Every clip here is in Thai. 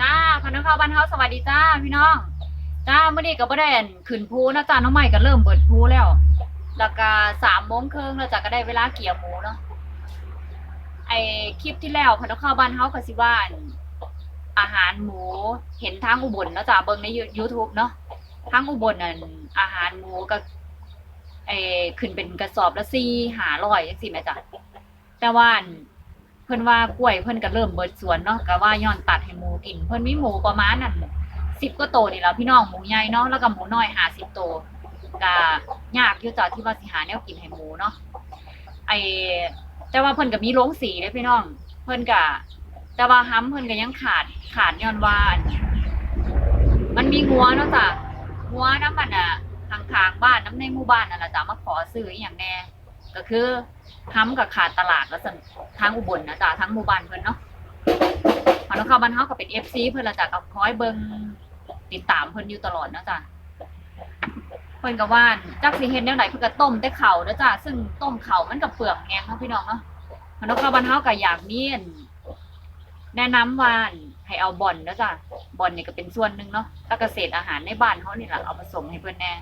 จ้าพนักงานบ้านเฮาสวัสดีจ้าพี่น้อง จ้าเมื่อนี้ก็บ่ได้อั่นขึ้นภูนะจ้าน้องใหม่ก็เริ่มเบิดภูแล้ว แล้วก็สามโมงครึ่งแล้วจ้าก็ได้เวลาเกี่ยวหมูเนาะ ไอคลิปที่แล้วพนักงานบ้านเฮาก็สิว่าอั่นอาหารหมูเห็นทางอุบลเนาะจ้าเบิ่งใน YouTube เนาะทางอุบลนั่นอาหารหมูก็ไอขึ้นเป็นกระสอบละ4 500จังซี่แม่จ้ะแต่ว่าอั่น พิ่นว่ากล้วยเพิ่นก็เริ่มเบิดสวนเนาะก็ว่าย้อนตัดให้หมูกิน เพิ่นมีหมูประมาณนั้นสิบกว่าโตนี่แล้วพี่น้องหมูใหญ่เนาะแล้วก็หมูน้อยห้าสิบโตวก็ยากอยู่จ้ะที่ว่าสิหาแนวกินให้หมูเนาะไอแต่ว่าเพิ่นก็มีโรงสีเด้พี่น้อง เพิ่นก็แต่ว่าห้ำเพิ่นก็ยังขาดขาดย้อนว่านมันมีงัวเนาะจ้ะงัวน้ำมันอะทางทางบ้านน้ำในหมู่บ้านนั่นแหละจ้ะมาขอซื้ออย่างแน่ก็คือ ห้ำกับขาดตลาดแล้วสั่นทางอุบลนะจ๊ะทั้งหมู่บ้านเพิ่นเนาะพอนเข้าบ้านเฮาก็เป็น FC เพิ่นละจ้ะก็คอยเบิ่งติดตามเพิ่นอยู่ตลอดนะจ๊ะเพิ่นก็ว่านจักสิเฮ็ดแนวไหนเพิ่นก็ต้มแต่ข้านะจ๊ะซึ่งต้มเข้ามันก็เปลืองแฮงเนาะพี่น้องเนาะพอนเข้าบ้านเฮาก็อยากมีอันแนะนำว่านให้เอาบ่อนนะจ๊ะบ่อนนี่ก็เป็นส่วนหนึ่งเนาะแล้วก็เศษอาหารในบ้านเฮานี่แหละเอาผสมให้เพิ่นแน่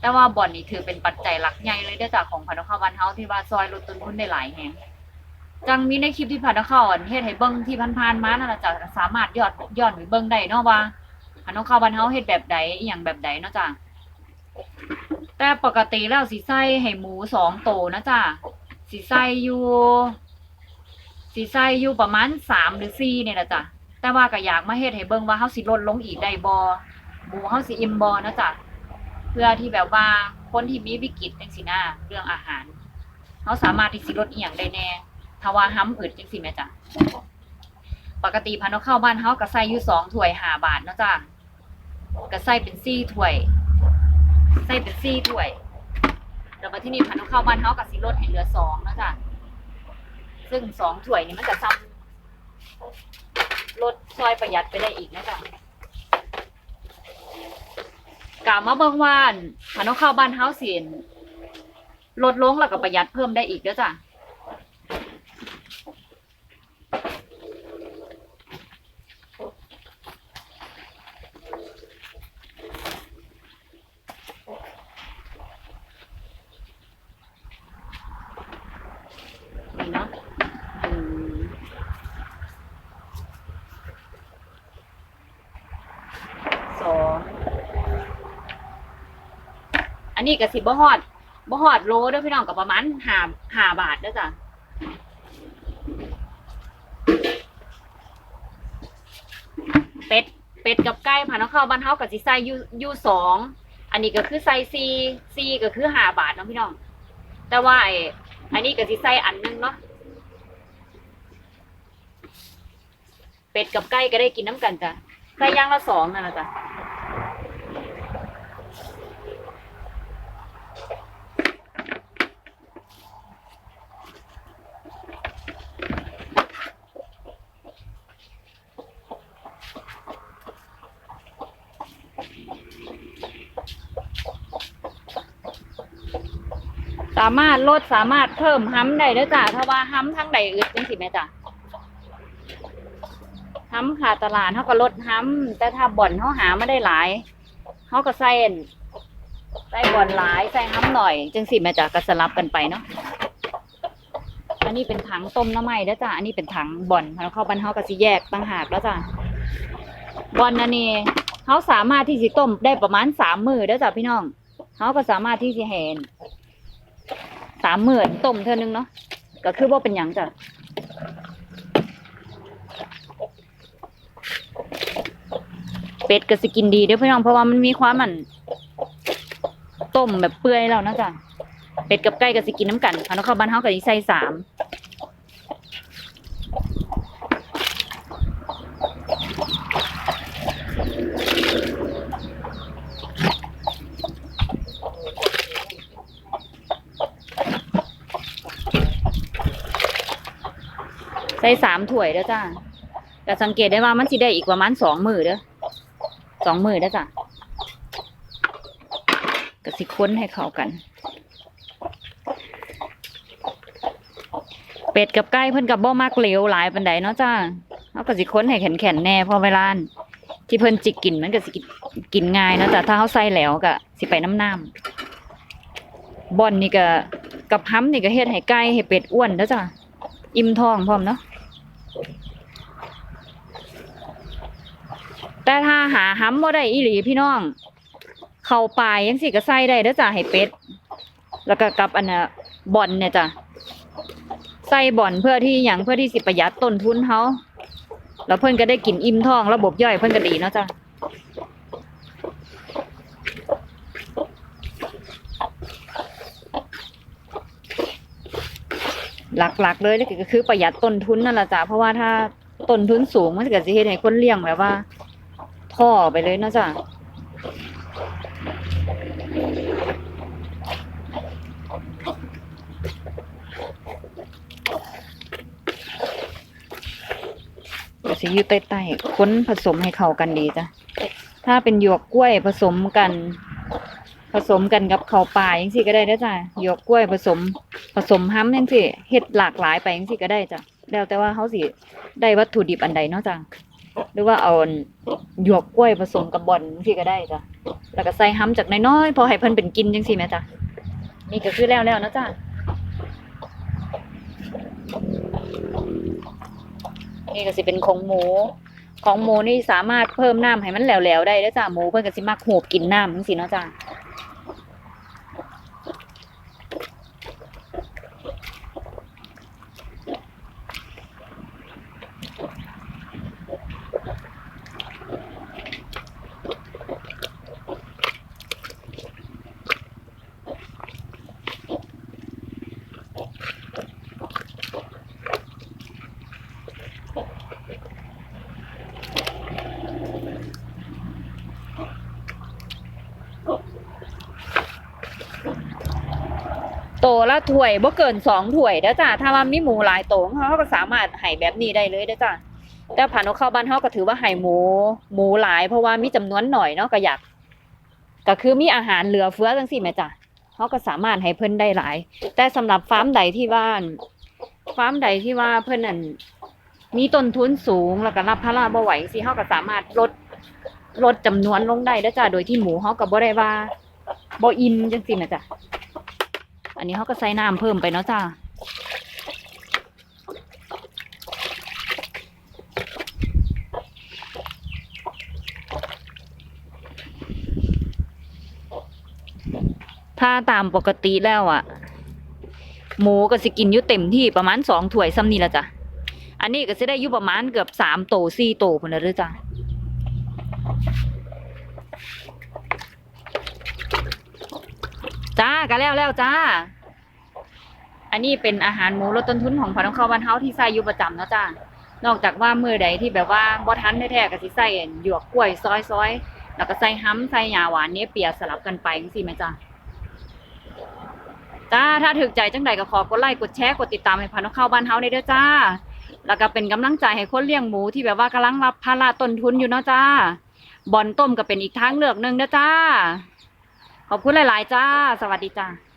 แต่ว่าบ่อนนี่ถือเป็นปัจจัยหลักใหญ่เลยเด้อจากของพันธุ์ข้าวบ้านเฮาที่ว่าซอยลดต้นทุนได้หลายแฮงจังมีในคลิปที่พันธุ์ข้าวอันเฮ็ดให้เบิ่งที่ผ่านๆมานั่นล่ะจ้ะสามารถยอดย้อนไปเบิ่งได้เนาะว่าพันธุ์ข้าวบ้านเฮาเฮ็ดแบบใดอีหยังแบบใดเนาะจ้ะแต่ปกติแล้วสิใส่ให้หมูสองโตนะจ้ะสิใส่อยู่สิใส่อยู่ประมาณสามหรือสี่เนี่แหละจ้ะแต่ว่าก็อยากมาเฮ็ดให้เบิ่งว่าเฮาสิลดลงอีกได้บ่หมูเฮาสิอิ่มบ่นะจ้ะ พื่อที่แบบว่าคนที่มีวิกฤตจังสินะเรื่องอาหารเขาสามารถที่สิลดอีหยังได้แน่ถ้าว่าห้ำอึดจังสิแม่จ้ะปกติพันธุ์ข้าบ้านเฮาก็ใส่อยู่สองถ้วยหาบาทเนาะจ้ะก็ใส่เป็นสี่ถ้วยใส่เป็นสี่ถ้วยแล้วมาที่นี่พันธุ์ข้าบ้านเฮาก็สิลดให้เหลือสองเนาะจ้ะซึ่งสองถ้วยนี่มันก็ซ้ำลดซอยประหยัดไปได้อีกนะจ้ะ กล่าวมาเบิ่งว่าถ้าน้องเข้าบ้านเฮาสินลดลงแล้วก็ประหยัดเพิ่มได้อีกเด้อจ้ะนี่เนาะอืมสอง อั นี้ก็สิบ่ฮอดบ่ฮอดโลเด้อพี่น้องก็ประมาณห้าห้าบาทเด้อจ้ะเป็ดเป็ดกับไก่ผ่านเข้าบ้านเฮาก็สิใส่ยู่ยู่สองอันนี้ก็คือใส่สี่สี่ก็คือห้าบาทเนาะพี่น้อง แต่ว่าไออันนี้ก็สิใส่อันหนึงเนาะเป็ดกับไก่ก็ได้กินน้ำกันจ้ะใส่ย่างละสองนั่นแหละจ้ะ สามารถลดสามารถเพิ่มห้ำได้เด้อจ้ะถ้าว่าห้ำทั้งใดอึดจังสิแม่จ้ะห้ำขาดตลาดเขาก็ลดห้ำแต่ถ้าบ่อนเขาหาไม่ได้หลายเขาก็ใส่อั่นใส่บ่อนหลายใส่ห้ำหน่อยจังสิแม่จ้ะก็สลับกันไปเนาะอันนี้เป็นถังต้มน้ำไม้เด้อจ้ะอันนี้เป็นถังบ่อนแล้วเข้าบ้านเขาก็สิแยกต่างหากแล้วจ้ะบ่อนนันนี่เขาสามารถที่สิต้มได้ประมาณสามมือเด้อจ้ะพี่น้องเขาก็สามารถที่สิเห็นามหมื่นต้มเท่านึงเนาะก็คือว่าเป็นหยังจ้ะเป็ดก็สกินดีเด้อพี่น้องเพราะว่ามันมีความมันต้มแบบเปื่อยแล้วนะจ้ะเป็ดกับไก่ก็สกินน้ำกันเอาน้เข้าบ้านเฮาก็สิใส่สาม ใส่สามถ้วยเด้อจ้ะแต่สังเกตได้ว่ามันสิได้อีกประมาณสองมือเด้อสองมือเด้อจ้ะก็สิค้นให้เข้ากัน เป็ดกับไก่เพิ่นกับบ่มักเหลวหลายปันใดเนาะจ้าเขาก็สิค้นให้แข็งๆแน่พอเวลาที่เพิ่นจิกกินมันก็สิกินง่ายเนาะแต่ถ้าเขาใส่แล้วก็สิไปน้ำน้ำบอนนี่ก็กับห้ำนี่ก็เฮ็ดให้ไก่ให้เป็ดอ้วนเด้อจ้ะอิ่มท้องพร้อมเนาะ แต่ถ้าหาห้ำบ่ได้อีหลีพี่น้อง เข้าปลายยังสิก็ใส่ได้เด้อจ้ะให้เป็ด แล้วก็กับอันน่ะบ่อนเนี่ยจ้ะใส่บ่อนเพื่อที่หยังเพื่อที่สิประหยัดต้นทุนเขาแล้วเพิ่อนก็ได้กินอิ่มท้อง ระบบย่อยเพิ่อนก็ดีเนาะจ้ะหลักๆเลยก็คือประหยัดต้นทุนนั่นแหละจ้ะเพราะว่าถ้าต้นทุนสูงมันก็จะเฮ็ดให้คนเลี้ยงแบบว่า ท่อไปเลยนะจ้ะสิอยู่ใต้ๆค้นผสมให้เข้ากันดีจ้ะ ถ้าเป็นหยวกกล้วยผสมกัน ผสมกันกับข้าวปลาจังซี่ก็ได้เด้อจ้ะหยวกกล้วยผสม ผสมห้ำจังซี่เฮ็ดหลากหลายไปจังซี่ก็ได้จ้ะ แล้วแต่ว่าเขาสิได้วัตถุดิบอันใดเนาะจ้ะ หรือว่าเอาหยวกกล้วยผสมกับบอนจังซี่ก็ได้จ้ะแล้วก็ใส่ห้ำจากน้อยๆพอให้เพิ่นเป็นกินจังซี่แม่จ้ะนี่ก็คือแล้วแล้วนะจ้ะนี่ก็สิเป็นของหมู ของหมูนี่สามารถเพิ่มน้ำให้มันแหลวๆได้เด้อจ้ะหมูเพิ่นก็สิมักหูบกินน้ำจังซี่เนาะจ้ะ โตละถ้วยบ่เกินสองถ้วยเด้อจ้ะถ้าว่ามีหมูหลายโตเขาก็สามารถให้แบบนี้ได้เลยเด้อจ้ะแต่ผ่านเอาเข้าบ้านเฮาก็ถือว่าให้หมูหมูหลาย เพราะว่ามีจำนวนหน่อยเนาะก็อยากก็คือมีอาหารเหลือเฟือจังซี่แม่จ้ะเขาก็สามารถให้เพิ่นได้หลาย แต่สำหรับฟาร์มใดที่ว่าฟาร์มใดที่ว่าเพิ่นนั่นมีต้นทุนสูงแล้วก็รับภาระบ่ไหวสิเฮาก็สามารถลดลดจำนวนลงได้เด้อจ้ะโดยที่หมูเฮาก็บ่ได้ว่าบ่อิ่มจังซี่แม่จ้ะ อันนี้เขาก็ใส่น้ำเพิ่มไปเนาะจ้าถ้าตามปกติแล้วอะหมูก็สิกินอยู่เต็มที่ประมาณสองถ้วยซ้ำนี่ละจ้ะ อันนี้ก็จะได้อยู่ประมาณเกือบสามโตสี่โตพุ่นละเด้อจ้ะ จ้ากันแล้วแล้วจ้า อันนี้เป็นอาหารหมูลดต้นทุนของผัดข้าวบ้านเฮาที่ใส่อยู่ประจำเนาะจ้านอกจากว่ามือใดที่แบบว่าบ่ทันแท้ๆก็สิใส่หยวกกล้วยซอยๆแล้วก็ใส่ห้ำใส่หญ้าหวานเนี่ยเปียสลับกันไปจังซี่แม่จ้าจ้าถ้าถูกใจจังใดก็ขอกดไลค์กดแชร์กดติดตามให้ผัดข้าวบ้านเฮาได้เด้อจ้า แล้วก็เป็นกำลังใจให้คนเลี้ยงหมูที่แบบว่ากำลังรับภาระต้นทุนอยู่เนาะจ้าบอนต้มก็เป็นอีกทางเลือกหนึ่งเด้อจ้า ขอบคุณหลาย ๆ จ้า สวัสดีจ้า